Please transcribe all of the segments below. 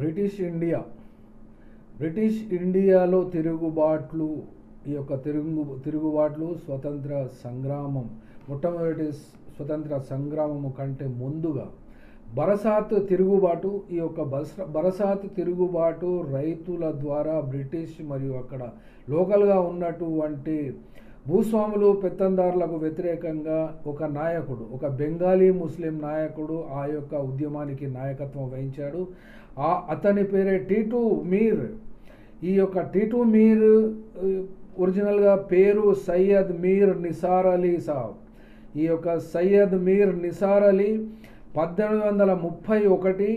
British India British ఇండియాలో తిరుగుబాట్లు ఈ యొక్క తిరుగు తిరుగుబాట్లు స్వతంత్ర సంగ్రామం మొట్టమొదటి స్వతంత్ర సంగ్రామము కంటే ముందుగా బరసాత్ తిరుగుబాటు ఈ యొక్క బస బరసాత్ తిరుగుబాటు రైతుల ద్వారా బ్రిటిష్ మరియు అక్కడ లోకల్గా ఉన్నటువంటి భూస్వాములు పెత్తందారులకు వ్యతిరేకంగా ఒక నాయకుడు ఒక బెంగాలీ ముస్లిం నాయకుడు ఆ యొక్క ఉద్యమానికి నాయకత్వం వహించాడు. ఆ అతని పేరే టీటు మీర్. ఈ యొక్క టీటు మీర్ ఒరిజినల్గా పేరు సయ్యద్ మీర్ నిసార్ అలీ సాబ్. ఈ యొక్క సయ్యద్ మీర్ నిసార్ అలీ పద్దెనిమిది వందల ముప్పై ఒకటి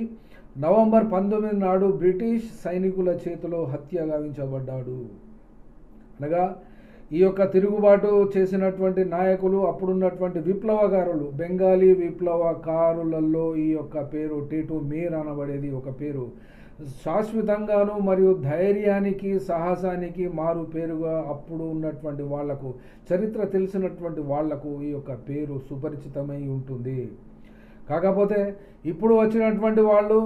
నవంబర్ పంతొమ్మిది నాడు బ్రిటిష్ సైనికుల చేతిలో హత్య గావించబడ్డాడు. అనగా ఈ యొక్క తిరుగుబాటు చేసినటువంటి నాయకులు అప్పుడున్నటువంటి విప్లవకారులు బెంగాలీ విప్లవకారులలో ఈ యొక్క పేరు టీటు మీర్ అనబడేది ఒక పేరు. శాశ్వతంగాను మరియు ధైర్యానికి సాహసానికి మారు పేరుగా అప్పుడు ఉన్నటువంటి వాళ్ళకు చరిత్ర తెలిసినటువంటి వాళ్ళకు ఈ యొక్క పేరు సుపరిచితమై ఉంటుంది. కాకపోతే ఇప్పుడు వచ్చినటువంటి వాళ్ళు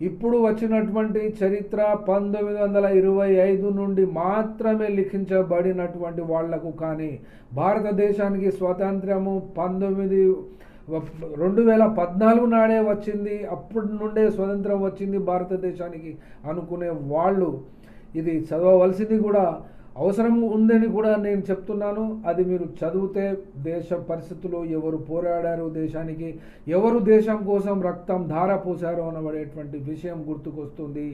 ఇప్పుడు వచ్చినటువంటి చరిత్ర పంతొమ్మిది వందల ఇరవై ఐదు నుండి మాత్రమే లిఖించబడినటువంటి వాళ్ళకు కానీ భారతదేశానికి స్వాతంత్ర్యము పంతొమ్మిది రెండు వేల పద్నాలుగు నాడే వచ్చింది అప్పటి నుండే స్వతంత్రం వచ్చింది భారతదేశానికి అనుకునే వాళ్ళు. ఇది చదవవలసింది కూడా అవసరం ఉందని కూడా నేను చెప్తున్నాను. అది మీరు చదివితే దేశ పరిస్థితులు ఎవరు పోరాడారు దేశానికి ఎవరు దేశం కోసం రక్తం ధార పోసారు అనబడేటువంటి విషయం గుర్తుకొస్తుంది.